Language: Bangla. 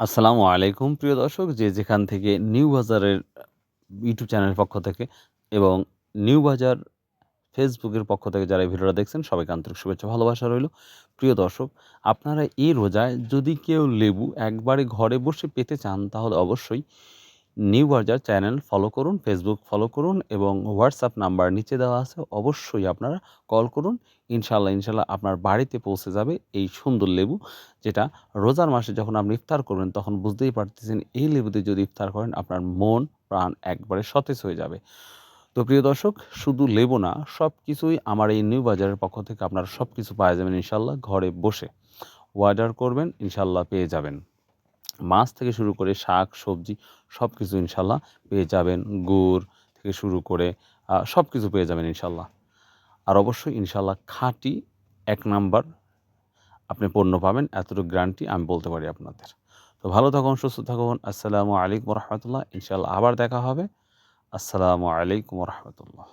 আসসালামু আলাইকুম, প্রিয় দর্শক, যে যেখান থেকে নিউ বাজারের ইউটিউব চ্যানেলের পক্ষ থেকে এবং নিউ বাজার ফেসবুকের পক্ষ থেকে যারা এই ভিডিওটা দেখছেন, সবাইকে আন্তরিক শুভেচ্ছা ভালোবাসা রইল। প্রিয় দর্শক, আপনারা এই রোজায় যদি কেউ লেবু একবারে ঘরে বসে পেতে চান, তাহলে অবশ্যই নিউ বাজার চ্যানেল ফলো করুন ফেসবুক ফলো করুন এবং হোয়াটসঅ্যাপ নাম্বার নিচে দেওয়া আছে। অবশ্যই আপনারা কল করুন। ইনশাল্লাহ ইনশাল্লাহ আপনার বাড়িতে পৌঁছে যাবে এই সুন্দর লেবু যেটা রোজার মাসে যখন আপনি ইফতার করবেন তখন বুঝতেই পারতেছেন এই লেবুতে যদি ইফতার করেন আপনার মন, প্রাণ একবারে সতেজ হয়ে যাবে। তো প্রিয় দর্শক, শুধু লেবু না সব কিছুই আমার এই নিউ বাজারের পক্ষ থেকে আপনারা সব কিছু পাওয়া যাবেন ইনশাল্লাহ ঘরে বসে। অর্ডার করবেন ইনশাল্লাহ পেয়ে যাবেন। মাছ থেকে শুরু করে শাক, সবজি সব কিছু ইনশাল্লাহ পেয়ে যাবেন। গুড় থেকে শুরু করে সব কিছু পেয়ে যাবেন ইনশাল্লাহ। আর অবশ্যই ইনশাল্লাহ খাঁটি এক নাম্বার আপনি পণ্য পাবেন, এতটুকু গ্যারান্টি আমি বলতে পারি আপনাদের। তো ভালো থাকুন, সুস্থ থাকুন, আসসালামু আলাইকুম রহমতুল্লাহ। ইনশাল্লাহ আবার দেখা হবে। আসসালামু আলাইকুম রহমতুল্লাহ।